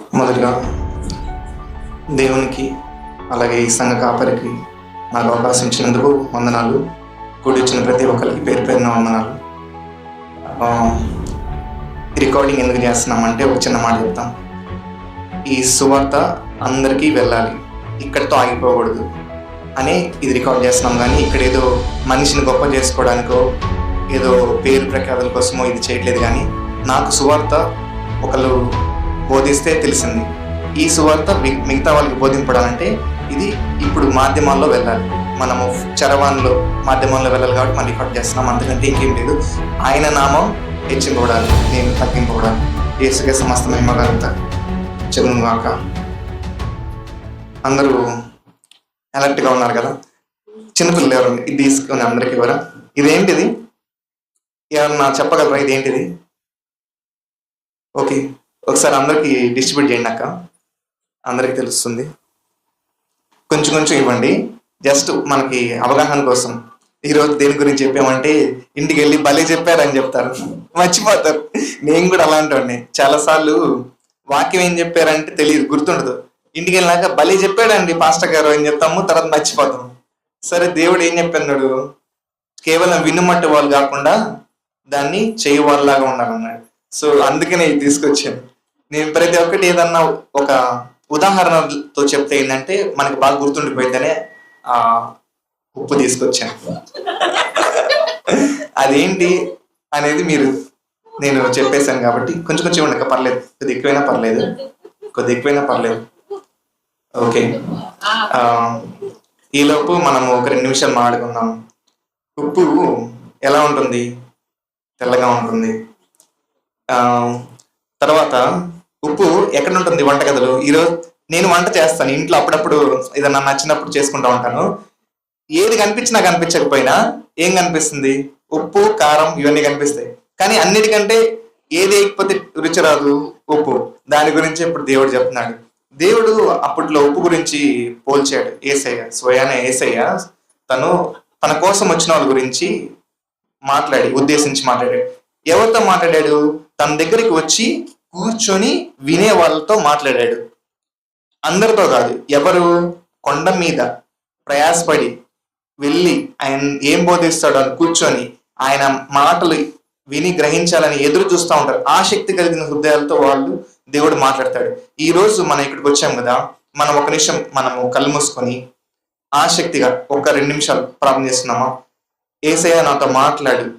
మొదటిగా దేవునికి అలాగే ఈ సంఘ కాపరికి నాకు అవకాశం ఇచ్చినందుకు వందనాలు. కూడి వచ్చిన ప్రతి ఒక్కరికి పేరు పేరున వందనాలు. రికార్డింగ్ ఎందుకు చేస్తున్నామంటే ఒక చిన్న మాట చెప్తాం. ఈ సువార్త అందరికీ వెళ్ళాలి. ఇక్కడితో ఆగిపోకూడదు. అని ఇది రికార్డ్ చేస్తున్నాం కానీ ఇక్కడ ఏదో మనిషిని గొప్ప చేసుకోవడానికో ఏదో పేరు ప్రఖ్యాతుల కోసమో ఇది చేయట్లేదు కానీ నాకు సువార్త ఒకళ్ళు బోధిస్తే తెలిసింది. ఈ సువార్త మిగతా వాళ్ళకి బోధింపడాలంటే ఇది ఇప్పుడు మాధ్యమాల్లో వెళ్ళాలి. మనము చరవాణిలో మాధ్యమాల్లో వెళ్ళాలి కాబట్టి మనం రికార్డ్ చేస్తున్నాం. అంతకంటే ఇంకేం లేదు. ఆయన నామం హెచ్చింపబడాలి. నేను తగ్గింపబడాలి. ఏసుకే సమస్త మహిమగాంత కాక అందరూ అలర్ట్గా ఉన్నారు కదా? చిన్నపిల్లలు ఎవరు? ఇది తీసుకుని అందరికి ఇవ్వరా ఇదేంటిది? ఏమన్నా చెప్పగలరా? ఇదేంటిది? ఓకే. ఒకసారి అందరికి డిస్ట్రిబ్యూట్ చేయండి అక్క. అందరికి తెలుస్తుంది. కొంచెం కొంచెం ఇవ్వండి. జస్ట్ మనకి అవగాహన కోసం. ఈరోజు దేని గురించి చెప్పామంటే ఇంటికి వెళ్ళి భలే చెప్పారని చెప్తారు. మర్చిపోతారు. నేను కూడా అలాంటి వాడిని. చాలాసార్లు వాక్యం ఏం చెప్పారంటే తెలియదు గుర్తుండదు. ఇంటికి వెళ్ళినాక భలే చెప్పాడండి పాస్టర్ గారు అని చెప్తాము తర్వాత మర్చిపోతాం. సరే దేవుడు ఏం చెప్పన్నాడు కేవలం వినుమట్టు వాళ్ళు కాకుండా దాన్ని చేయవాళ్ళలాగా ఉండాలన్నాడు. సో అందుకనే ఇది తీసుకొచ్చాను. నేను ప్రతి ఒక్కటి ఏదన్నా ఒక ఉదాహరణతో చెప్తే ఏంటంటే మనకి బాగా గుర్తుండిపోయిందనే ఆ ఉప్పు తీసుకొచ్చాను. అదేంటి అనేది మీరు నేను చెప్పేశాను కాబట్టి కొంచెం కొంచెం ఉండక పర్లేదు. కొద్ది ఎక్కువైనా పర్లేదు. కొద్ది ఎక్కువైనా పర్లేదు. ఓకే. ఈలోపు మనము ఒక రెండు నిమిషాలు మాట్లాడుకుందాం. ఉప్పు ఎలా ఉంటుంది? తెల్లగా ఉంటుంది. తర్వాత ఉప్పు ఎక్కడ ఉంటుంది వంటగదిలో? ఈరోజు నేను వంట చేస్తాను. ఇంట్లో అప్పుడప్పుడు ఏదన్నా నచ్చినప్పుడు చేసుకుంటా ఉంటాను. ఏది కనిపించినా కనిపించకపోయినా ఏం కనిపిస్తుంది? ఉప్పు కారం ఇవన్నీ కనిపిస్తాయి. కానీ అన్నిటికంటే ఏది వేయకపోతే రుచి రాదు? ఉప్పు. దాని గురించి ఇప్పుడు దేవుడు చెప్తున్నాడు. దేవుడు అప్పట్లో ఉప్పు గురించి పోల్చాడు. ఏసయ్య స్వయాన ఏసయ్య తను తన కోసం వచ్చిన వాళ్ళ గురించి మాట్లాడి ఉద్దేశించి మాట్లాడాడు. ఎవరితో మాట్లాడాడు? తన దగ్గరికి వచ్చి కూర్చొని వినే వాళ్ళతో మాట్లాడాడు. అందరితో కాదు ఎవరు? కొండ మీద ప్రయాసపడి వెళ్ళి ఆయన ఏం బోధిస్తాడో అని కూర్చొని ఆయన మాటలు విని గ్రహించాలని ఎదురు చూస్తూ ఉంటారు. ఆసక్తి కలిగిన హృదయాలతో వాళ్ళు దేవుడు మాట్లాడతాడు. ఈ రోజు మనం ఇక్కడికి వచ్చాం కదా మనం ఒక నిమిషం మనము కళ్ళు మూసుకొని ఆసక్తిగా ఒక రెండు నిమిషాలు ప్రార్థన చేస్తున్నామా? ఏసయ్య నాతో మాట్లాడు.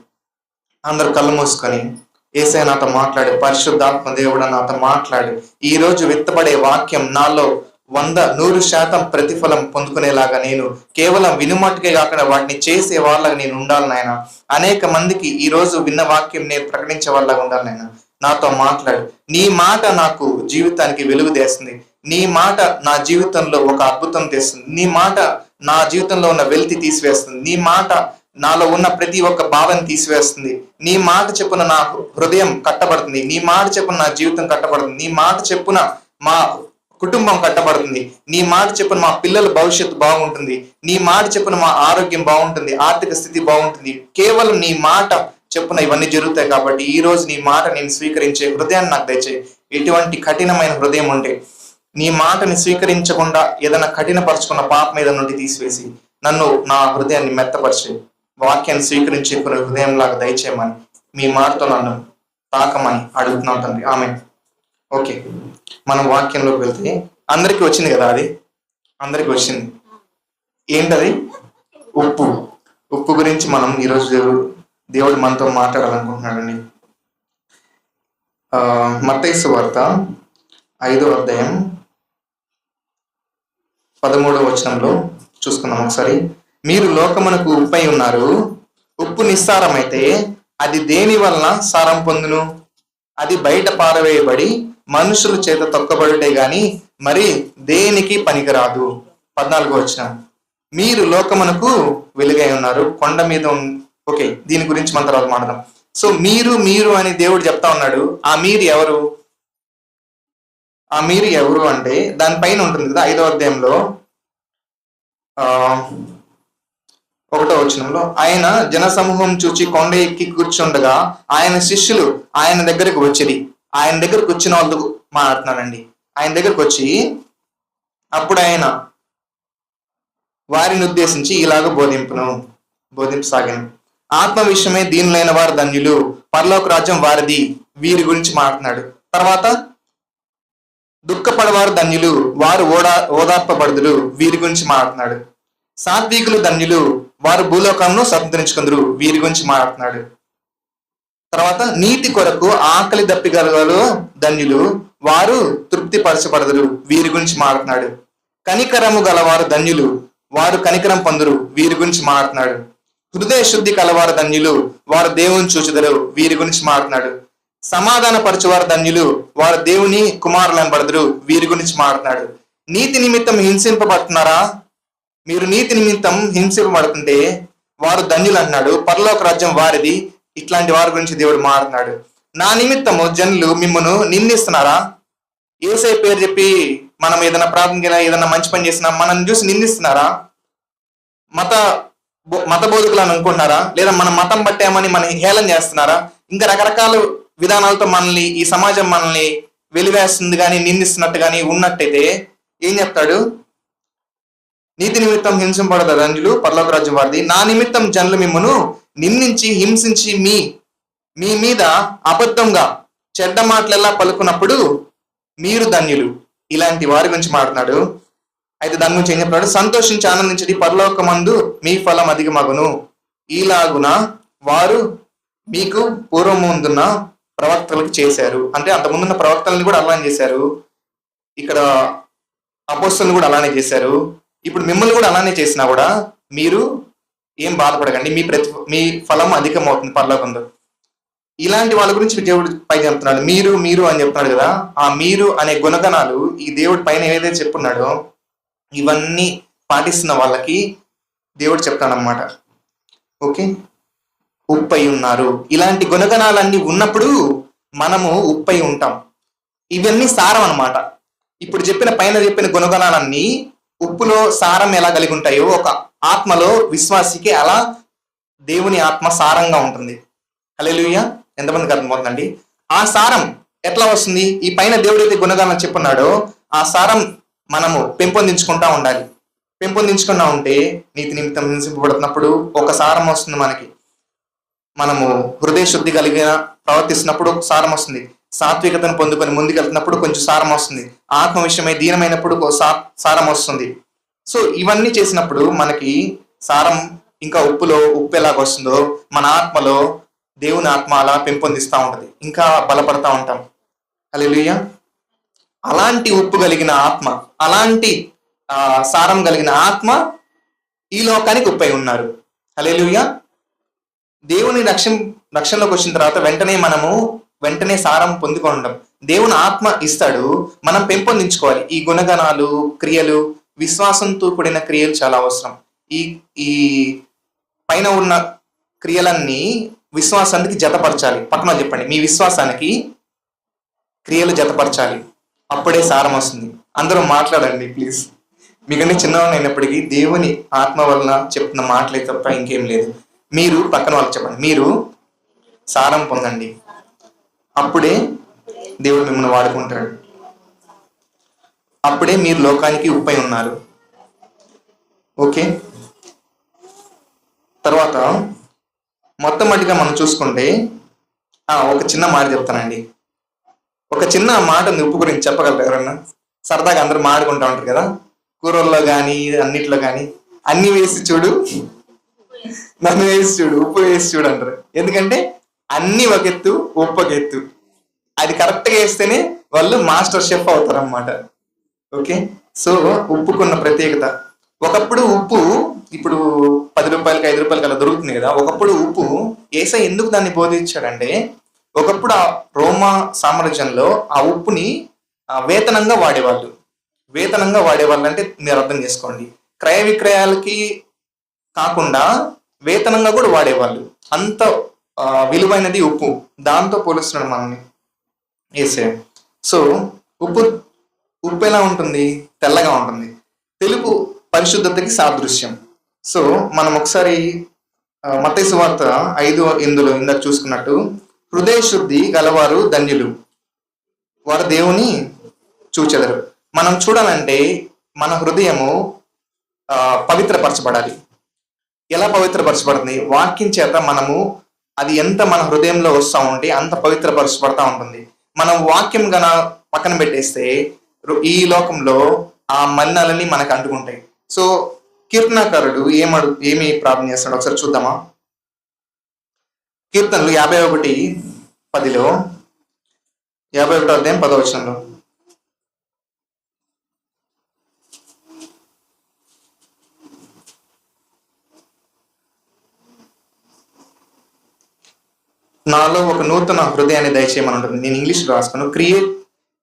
అందరు కళ్ళు మూసుకొని ఏసై నాతో మాట్లాడు పరిశుద్ధాత్మ దేవుడు నాతో మాట్లాడు. ఈ రోజు విత్తబడే వాక్యం నాలో వంద నూరు శాతం ప్రతిఫలం పొందుకునేలాగా నేను కేవలం వినుమట్టుకే కాకుండా వాటిని చేసే వాళ్ళగా నేను ఉండాలి నాయన. అనేక మందికి ఈ రోజు విన్న వాక్యం నేను ప్రకటించే వాళ్ళగా ఉండాలి నాయన. నాతో మాట్లాడు. నీ మాట నాకు జీవితానికి వెలుగు తెస్తుంది. నీ మాట నా జీవితంలో ఒక అద్భుతం తెస్తుంది. నీ మాట నా జీవితంలో ఉన్న వెలితి తీసివేస్తుంది. నీ మాట నాలో ఉన్న ప్రతి ఒక్క భావం తీసివేస్తుంది. నీ మాట చెప్పున నా హృదయం కట్టబడుతుంది. నీ మాట చెప్పున నా జీవితం కట్టబడుతుంది. నీ మాట చెప్పున మా కుటుంబం కట్టబడుతుంది. నీ మాట చెప్పున మా పిల్లల భవిష్యత్తు బాగుంటుంది. నీ మాట చెప్పున మా ఆరోగ్యం బాగుంటుంది. ఆర్థిక స్థితి బాగుంటుంది. కేవలం నీ మాట చెప్పున ఇవన్నీ జరుగుతాయి కాబట్టి ఈ రోజు నీ మాట నేను స్వీకరించే హృదయాన్ని నాకు దయచేయి. ఎటువంటి కఠినమైన హృదయం ఉంటే నీ మాటని స్వీకరించకుండా ఏదైనా కఠినపరచుకున్న పాప మీద నుండి తీసివేసి నన్ను నా హృదయాన్ని మెత్తపరిచి వాక్యాన్ని స్వీకరించే హృదయం లాగా దయచేయమని మీ మాటతో నన్ను తాకమని అడుగుతున్నాం తండ్రి. ఆమె ఓకే. మనం వాక్యంలోకి వెళ్తే అందరికి వచ్చింది కదా అది? అందరికి వచ్చింది. ఏంటది? ఉప్పు. ఉప్పు గురించి మనం ఈరోజు దేవుడు దేవుడు మనతో మాట్లాడాలనుకుంటున్నాడండి. ఆ, వార్త ఐదో అధ్యాయం పదమూడవ వచనంలో చూసుకుందాం ఒకసారి. మీరు లోకమునకు ఉప్పై ఉన్నారు. ఉప్పు నిస్సారమైతే అది దేని వలన సారం పొందును? అది బయట పారవేయబడి మనుషుల చేత తొక్కబడుటే గాని మరి దేనికి పనికిరాదు? పద్నాలుగో వచ్చిన మీరు లోకమునకు వెలుగై ఉన్నారు. కొండ మీద ఓకే దీని గురించి మన తర్వాత మాట్లాడదాం. సో మీరు మీరు అని దేవుడు చెప్తా ఉన్నాడు. ఆ మీరు ఎవరు? ఆ మీరు ఎవరు అంటే దానిపైన ఉంటుంది కదా ఐదో అధ్యాయంలో ఆ ఒకటో వచనంలో ఆయన జనసమూహం చూచి కొండ ఎక్కి కూర్చుండగా ఆయన శిష్యులు ఆయన దగ్గరకు వచ్చిరి ఆయన దగ్గరకు వచ్చిన వాళ్ళు మాట్లాడుతున్నానండి ఆయన దగ్గరకు వచ్చి అప్పుడు ఆయన వారిని ఉద్దేశించి ఇలాగ బోధింపును బోధింపసాగాను. ఆత్మ విషయమే దీనిలైన వారు ధన్యులు. పరలోక రాజ్యం వారిది. వీరి గురించి మాట్లాడు. తర్వాత దుఃఖపడవారు ధన్యులు. వారు ఓడా ఓదార్పబడుదులు వీరి గురించి మాట్లాడు. సాత్వికులు ధన్యులు. వారు భూలోకంను స్వతంత్రించుకుందరు. వీరి గురించి మాట్లాడుతున్నాడు. తర్వాత నీతి కొరకు ఆకలి దప్పిగలగలు ధన్యులు. వారు తృప్తి పరచబడదురు వీరి గురించి మాట్లాడుతున్నాడు. కనికరము గలవారు ధన్యులు. వారు కనికరం పొందురు. వీరి గురించి మాట్లాడుతున్నాడు. హృదయ శుద్ధి కలవారు ధన్యులు. వారు దేవుని చూచుదరు. వీరి గురించి మాట్లాడుతున్నాడు. సమాధాన పరచువారు ధన్యులు. వారు దేవుని కుమారులను పడదురు వీరి గురించి మాట్లాడుతున్నాడు. నీతి నిమిత్తం హింసింపబడుతున్నారా? మీరు నీతి నిమిత్తం హింసలు పడుతుంటే వారు ధన్యులు అంటున్నాడు. పరలోక రాజ్యం వారిది. ఇట్లాంటి వారి గురించి దేవుడు మాట్లాడు నా నిమిత్తము జనులు మిమ్మను నిందిస్తున్నారా? ఏసై పేరు చెప్పి మనం ఏదైనా ప్రార్థన ఏదైనా మంచి పని చేసినా మనం చూసి నిందిస్తున్నారా? మత మత బోధకులను అనుకుంటున్నారా? లేదా మన మతం పట్టామని మన హేళన చేస్తున్నారా? ఇంకా రకరకాల విధానాలతో మనల్ని ఈ సమాజం మనల్ని వెలివేస్తుంది కానీ నిందిస్తున్నట్టు కానీ ఉన్నట్టయితే ఏం చెప్తాడు? నీతి నిమిత్తం హింసింపడదు రంజులు పర్లోక రాజ్యం వారిది. నా నిమిత్తం జనులు మిమ్మను నిందించి హింసించి మీ మీ మీద అబద్ధంగా చెడ్డ మాటలెల్లా పలుకున్నప్పుడు మీరు ధన్యులు. ఇలాంటి వారి గురించి మాట్లాడు. అయితే దాని గురించి ఏం చెప్పాడు సంతోషించి ఆనందించడి. పరలోకమందు మీ ఫలం అధికమగును. ఈలాగున వారు మీకు పూర్వం ముందున్న ప్రవక్తలకు చేశారు. అంటే అంతకుముందున్న ప్రవక్తలను కూడా అలానే చేశారు. ఇక్కడ అపోస్తులను కూడా అలానే చేశారు. ఇప్పుడు మిమ్మల్ని కూడా అలానే చేసినా కూడా మీరు ఏం బాధపడకండి. మీ ప్రతి మీ ఫలం అధికమవుతుంది పర్లోకంలో. ఇలాంటి వాళ్ళ గురించి దేవుడు పై చెప్తున్నాడు. మీరు మీరు అని చెప్తున్నాడు కదా. ఆ మీరు అనే గుణగణాలు ఈ దేవుడి పైన ఏదైతే చెప్పున్నాడో ఇవన్నీ పాటిస్తున్న వాళ్ళకి దేవుడు చెప్తాడనమాట ఓకే? ఉప్పై ఉన్నారు. ఇలాంటి గుణగణాలన్నీ ఉన్నప్పుడు మనము ఉప్పై ఉంటాం. ఇవన్నీ సారం అన్నమాట. ఇప్పుడు చెప్పిన పైన చెప్పిన గుణగణాలన్నీ ఉప్పులో సారం ఎలా కలిగి ఉంటాయో ఒక ఆత్మలో విశ్వాసికి అలా దేవుని ఆత్మ సారంగా ఉంటుంది. హల్లెలూయ. ఎంతమందికి అర్థమవుతుందండి ఆ సారం ఎట్లా వస్తుంది? ఈ పైన దేవుడు అయితే గుణగానం చెప్పున్నాడో ఆ సారం మనము పెంపొందించుకుంటా ఉండాలి. పెంపొందించుకున్నా ఉంటే నీతి నిమిత్తం హింసింపబడుతున్నప్పుడు ఒక సారం వస్తుంది మనకి. మనము హృదయ శుద్ధి కలిగిన ప్రవర్తిస్తున్నప్పుడు ఒక సారం వస్తుంది. సాత్వికతను పొందుకొని ముందుకెళ్తున్నప్పుడు కొంచెం సారం వస్తుంది. ఆత్మ విషయమై దీనమైనప్పుడు సారం వస్తుంది. సో ఇవన్నీ చేసినప్పుడు మనకి సారం ఇంకా ఉప్పులో ఉప్పు ఎలాగ వస్తుందో మన ఆత్మలో దేవుని ఆత్మ అలా పెంపొందిస్తూ ఉంటది. ఇంకా బలపడతా ఉంటాం. అలెలుయ్య అలాంటి ఉప్పు కలిగిన ఆత్మ అలాంటి ఆ, సారం కలిగిన ఆత్మ ఈ లోకానికి ఉప్పై ఉన్నారు. అలెలుయ్య దేవుని రక్షణ రక్షణలోకి వచ్చిన తర్వాత వెంటనే మనము వెంటనే సారం పొందుకోవడం దేవుని ఆత్మ ఇస్తాడు మనం పెంపొందించుకోవాలి. ఈ గుణగణాలు క్రియలు విశ్వాసంతో కూడిన క్రియలు చాలా అవసరం. ఈ ఈ పైన ఉన్న క్రియలన్నీ విశ్వాసానికి జతపరచాలి. పక్కన చెప్పండి. మీ విశ్వాసానికి క్రియలు జతపరచాలి. అప్పుడే సారం వస్తుంది. అందరూ మాట్లాడండి ప్లీజ్. మీకంటే చిన్నవాళ్ళు అయినప్పటికీ దేవుని ఆత్మ వలన చెప్తున్న మాటలే తప్ప ఇంకేం లేదు. మీరు పక్కన వాళ్ళకి చెప్పండి. మీరు సారం పొందండి. అప్పుడే దేవుడు మిమ్మల్ని వాడుకుంటాడు. అప్పుడే మీరు లోకానికి ఉప్పై ఉన్నారు. ఓకే? తర్వాత మొట్టమొదటిగా మనం చూసుకుంటే ఆ, ఒక చిన్న మాట చెప్తానండి. ఒక చిన్న మాట ఉంది ఉప్పు గురించి చెప్పగలరు ఎవరన్నా? సరదాగా అందరూ మాడుకుంటా ఉంటారు కదా? కూరల్లో కానీ అన్నిట్లో కానీ అన్ని వేసి చూడు. నన్ను వేసి చూడు ఉప్పు వేసి చూడు అంటారు. ఎందుకంటే అన్ని ఒక ఎత్తు ఉప్పు ఒక ఎత్తు. అది కరెక్ట్గా వేస్తేనే వాళ్ళు మాస్టర్ షెఫ్ అవుతారనమాట ఓకే సో ఉప్పుకున్న ప్రత్యేకత. ఒకప్పుడు ఉప్పు ఇప్పుడు పది రూపాయలకి ఐదు రూపాయలకి అలా దొరుకుతుంది కదా. ఒకప్పుడు ఉప్పు ఏసై ఎందుకు దాన్ని బోధించాడంటే ఒకప్పుడు ఆ రోమా సామ్రాజ్యంలో ఆ ఉప్పుని వేతనంగా వాడేవాళ్ళు. వేతనంగా వాడేవాళ్ళు అంటే మీరు అర్థం చేసుకోండి. క్రయ విక్రయాలకి కాకుండా వేతనంగా కూడా వాడేవాళ్ళు. అంత విలువైనది ఉప్పు. దాంతో పోలుస్తున్నాడు మనల్ని. వేసే సో ఉప్పు ఉప్పు ఎలా ఉంటుంది? తెల్లగా ఉంటుంది. తెలుపు పరిశుద్ధతకి సాదృశ్యం. సో మనం ఒకసారి మతేసు వార్త ఐదు ఇందులో ఇందాక చూసుకున్నట్టు హృదయ శుద్ధి గలవారు ధన్యులు. వారు దేవుని చూచెదరు. మనం చూడాలంటే మన హృదయము పవిత్రపరచబడాలి. ఎలా పవిత్రపరచబడుతుంది వాక్యం చేత మనము అది ఎంత మన హృదయంలో వస్తూ ఉంటే అంత పవిత్రపరచబడతా ఉంటుంది. మనం వాక్యం గన పక్కన పెట్టేస్తే ఈ లోకంలో ఆ మలినాలన్నీ మనకు అంటుకుంటాయి. సో కీర్తనాకారుడు ఏమడు ఏమి ప్రార్థన చేస్తాడు ఒకసారి చూద్దామా? కీర్తనలు యాభై ఒకటి పదిలో యాభై ఒకటో అధ్యాయం పదవచనంలో నాలో ఒక నూతన హృదయాన్ని దయచేయమని ఉంటుంది నేను ఇంగ్లీష్ రాసుకున్నాను. Create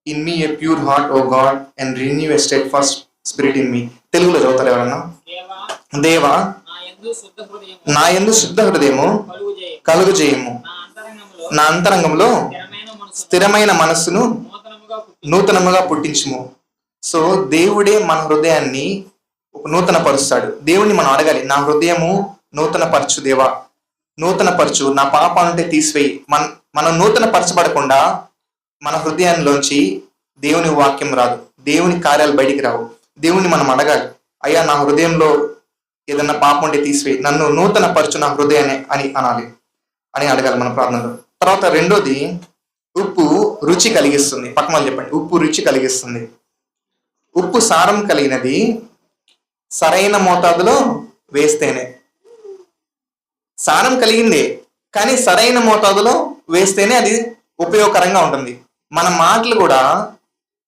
in me a pure heart O God and renew a steadfast spirit in me తెలుగులో చదువుతారు ఎవరన్నా? దేవా నా ఎందు శుద్ధ హృదయము కలుగు చేయము. నా అంతరంగంలో స్థిరమైన మనస్సును నూతనముగా పుట్టించుము. సో దేవుడే మన హృదయాన్ని నూతన పరుస్తాడు దేవుణ్ణి మనం అడగాలి నా హృదయము నూతన పరచు దేవా నూతన పరచు నా పాపాలంటే తీసివేయి. మన మనం నూతన పరచబడకుండా మన హృదయంలోంచి దేవుని వాక్యం రాదు. దేవుని కార్యాలు బయటికి రావు. దేవుని మనం అడగాలి. అయ్యా నా హృదయంలో ఏదన్నా పాపం ఉంటే తీసివేయి. నన్ను నూతన పరచు నా హృదయాన్ని అని అనాలి. అని అడగాలి మన ప్రార్థనలో. తర్వాత రెండోది ఉప్పు రుచి కలిగిస్తుంది. పక్కన వాళ్ళు చెప్పండి. ఉప్పు రుచి కలిగిస్తుంది. ఉప్పు సారం కలిగినది సరైన మోతాదులో వేస్తేనే. సారం కలిగిందే కానీ సరైన మోతాదులో వేస్తేనే అది ఉపయోగకరంగా ఉంటుంది. మన మాటలు కూడా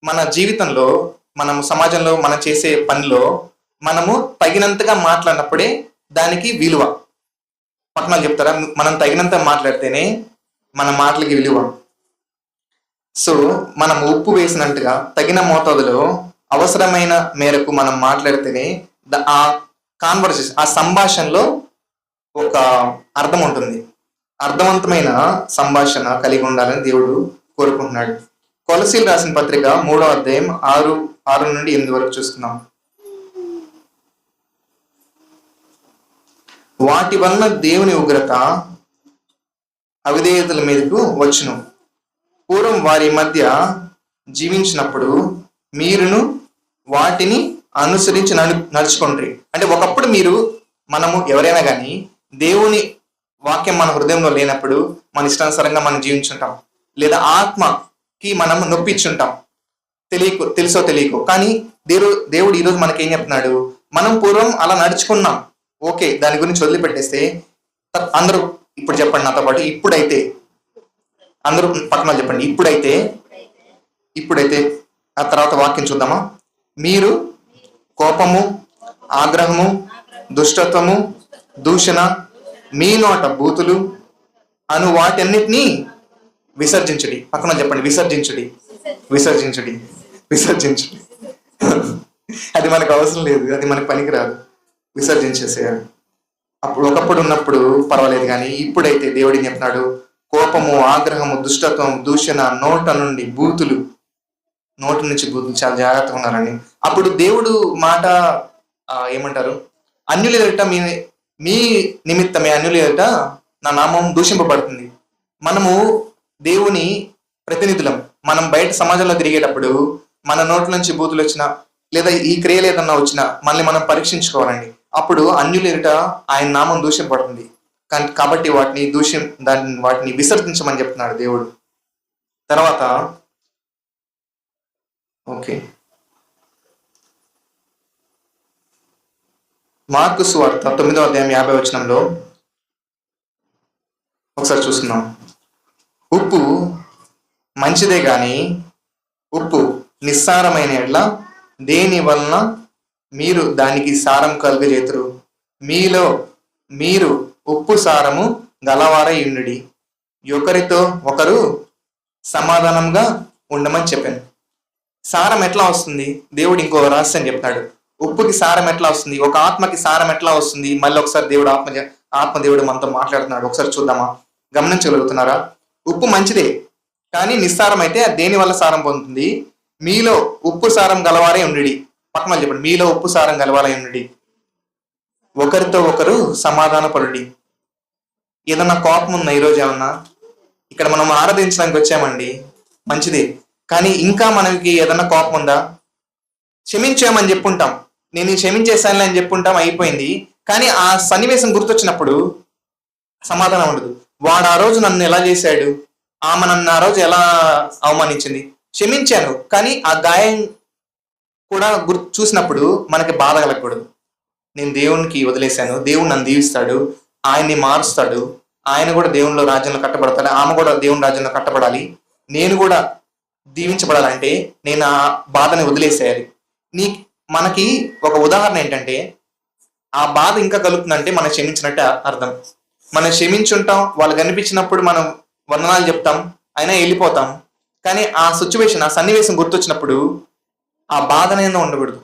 మన జీవితంలో మనం సమాజంలో మనం చేసే పనిలో మనము తగినంతగా మాట్లాడినప్పుడే దానికి విలువ. పక్కన చెప్తారా? మనం తగినంత మాట్లాడితేనే మన మాటలకి విలువ. సో మనం ఉప్పు వేసినట్టుగా తగిన మోతాదులో అవసరమైన మేరకు మనం మాట్లాడితేనే ఆ కాన్వర్సేషన్ ఆ సంభాషణలో ఒక అర్థం ఉంటుంది. అర్థవంతమైన సంభాషణ కలిగి ఉండాలని దేవుడు కోరుకుంటున్నాడు. కొలసీలు రాసిన పత్రిక మూడో అధ్యాయం ఆరు ఆరు నుండి ఎనిమిది వరకు చూస్తున్నాం. వాటి వలన దేవుని ఉగ్రత అవిధేయతల మీదకు వచ్చును. పూర్వం వారి మధ్య జీవించినప్పుడు మీరును వాటిని అనుసరించి నడు నడుచుకుంటారు అంటే ఒకప్పుడు మీరు మనము ఎవరైనా కానీ దేవుని వాక్యం మన హృదయంలో లేనప్పుడు మన ఇష్టానుసారంగా మనం జీవించుంటాం. లేదా ఆత్మకి మనం నొప్పించుంటాం. తెలియకు తెలుసో తెలియకో. కానీ దేవుడు దేవుడు ఈరోజు మనకి ఏం చెప్తున్నాడు? మనం పూర్వం అలా నడుచుకున్నాం. ఓకే దాని గురించి వదిలిపెట్టేస్తే అందరూ ఇప్పుడు చెప్పండి నాతో పాటు. ఇప్పుడైతే అందరూ పక్కన చెప్పండి. ఇప్పుడైతే ఇప్పుడైతే ఆ తర్వాత వాక్యం చూద్దామా? మీరు కోపము ఆగ్రహము దుష్టత్వము దూషణ మీ నోట బూతులు అను వాటన్నిటినీ విసర్జించుడి. పక్కన చెప్పండి విసర్జించుడి. విసర్జించుడి. విసర్జించుడి. అది మనకు అవసరం లేదు అది మనకు పనికిరాదు. విసర్జించేసేయాలి. అప్పుడు ఒకప్పుడు ఉన్నప్పుడు పర్వాలేదు కానీ ఇప్పుడైతే దేవుడిని చెప్తున్నాడు? కోపము ఆగ్రహము దుష్టత్వం దూషణ నోట నుండి బూతులు. నోటి నుంచి బూతులు చాలా జాగ్రత్తగా ఉన్నారండి. అప్పుడు దేవుడు మాట ఏమంటారు? అన్యులు ఎదుట మీ మీ నిమిత్తమే అన్యుల ఎదుట నా నామం దూషింపబడుతుంది. మనము దేవుని ప్రతినిధులం. మనం బయట సమాజంలో తిరిగేటప్పుడు మన నోట్ల నుంచి బూతులు వచ్చినా లేదా ఈ క్రియలు ఏదన్నా వచ్చినా మనల్ని మనం పరీక్షించుకోవాలండి. అప్పుడు అన్యుల ఎదుట ఆయన నామం దూషింపబడుతుంది. కానీ కాబట్టి వాటిని దూష్యం దాన్ని వాటిని విసర్జించమని చెప్తున్నాడు దేవుడు. తర్వాత ఓకే. మార్కు సువార్త తొమ్మిదో అధ్యాయం యాభై వచనంలో ఒకసారి చూస్తున్నాం. ఉప్పు మంచిదే కానీ ఉప్పు నిస్సారమైన ఎడ్ల దేని వలన మీరు దానికి సారం కలుగజేతురు? మీలో మీరు ఉప్పు సారము గలవారై ఉండుడి. ఒకరితో ఒకరు సమాధానంగా ఉండమని చెప్పాను. సారం ఎట్లా వస్తుంది? దేవుడు ఇంకో రహస్యం చెప్తాడు. ఉప్పుకి సారం ఎట్లా వస్తుంది? ఒక ఆత్మకి సారం ఎట్లా వస్తుంది? మళ్ళీ ఒకసారి దేవుడు ఆత్మ ఆత్మ దేవుడు మనతో మాట్లాడుతున్నాడు. ఒకసారి చూద్దామా? గమనించగలుగుతున్నారా? ఉప్పు మంచిదే కానీ నిస్సారం అయితే దేని వల్ల సారం పొందుతుంది? మీలో ఉప్పు సారం గలవారే ఉండి పక్కన చెప్పండి. మీలో ఉప్పు సారం గలవారే ఉండి ఒకరితో ఒకరు సమాధాన పరుడి ఏదన్నా కోపం ఉందా ఈరోజు ఏమన్నా? ఇక్కడ మనం ఆరాధించడానికి వచ్చామండి. మంచిది. కానీ ఇంకా మనకి ఏదన్నా కోపం ఉందా? క్షమించామని చెప్పుంటాం. నేను ఈ క్షమించేసానులే అని చెప్పుంటాం అయిపోయింది. కానీ ఆ సన్నివేశం గుర్తొచ్చినప్పుడు సమాధానం ఉండదు. వాడు ఆ రోజు నన్ను ఎలా చేశాడు? ఆమె నన్ను ఆ రోజు ఎలా అవమానించింది? క్షమించాను కానీ ఆ గాయం కూడా గుర్తు చూసినప్పుడు మనకి బాధ కలగకూడదు. నేను దేవునికి వదిలేశాను దేవుడు నన్ను దీవిస్తాడు ఆయన్ని మారుస్తాడు ఆయన కూడా దేవునిలో రాజ్యంలో కట్టబడతాడు ఆమె కూడా దేవుని రాజ్యంలో కట్టబడాలి. నేను కూడా దీవించబడాలంటే నేను ఆ బాధని వదిలేసేయాలి. నీ మనకి ఒక ఉదాహరణ ఏంటంటే ఆ బాధ ఇంకా కలుగుతుందంటే మనం క్షమించినట్టే అర్థం. మనం క్షమించుంటాం వాళ్ళు కనిపించినప్పుడు మనం వందనాలు చెప్తాం అయినా వెళ్ళిపోతాం. కానీ ఆ సిచ్యువేషన్ ఆ సన్నివేశం గుర్తొచ్చినప్పుడు ఆ బాధ అనేది ఉండకూడదు.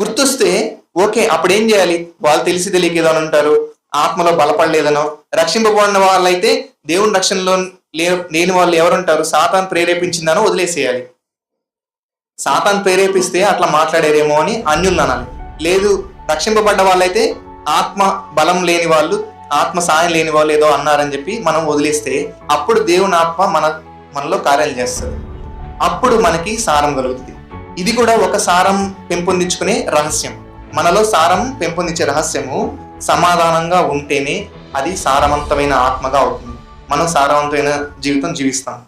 గుర్తొస్తే ఓకే అప్పుడు ఏం చేయాలి? వాళ్ళు తెలిసి తెలియక ఏదో ఉంటారు ఆత్మలో బలపడలేదనో. రక్షింపబడిన వాళ్ళైతే దేవుని రక్షణలో లేని వాళ్ళు ఎవరుంటారు? సాతాన్ ప్రేరేపించిందనో వదిలేసేయాలి. సాతాన్ ప్రేరేపిస్తే అట్లా మాట్లాడేరేమో అని అన్యులు అనాలి లేదు రక్షింపబడ్డ వాళ్ళైతే ఆత్మ బలం లేని వాళ్ళు ఆత్మ సాయం లేని వాళ్ళు ఏదో అన్నారని చెప్పి మనం వదిలేస్తే అప్పుడు దేవుని ఆత్మ మన మనలో కార్యాలు చేస్తుంది. అప్పుడు మనకి సారం కలుగుతుంది. ఇది కూడా ఒక సారం పెంపొందించుకునే రహస్యం. మనలో సారం పెంపొందించే రహస్యము సమాధానంగా ఉంటేనే అది సారవంతమైన ఆత్మగా అవుతుంది. మనం సారవంతమైన జీవితం జీవిస్తాం.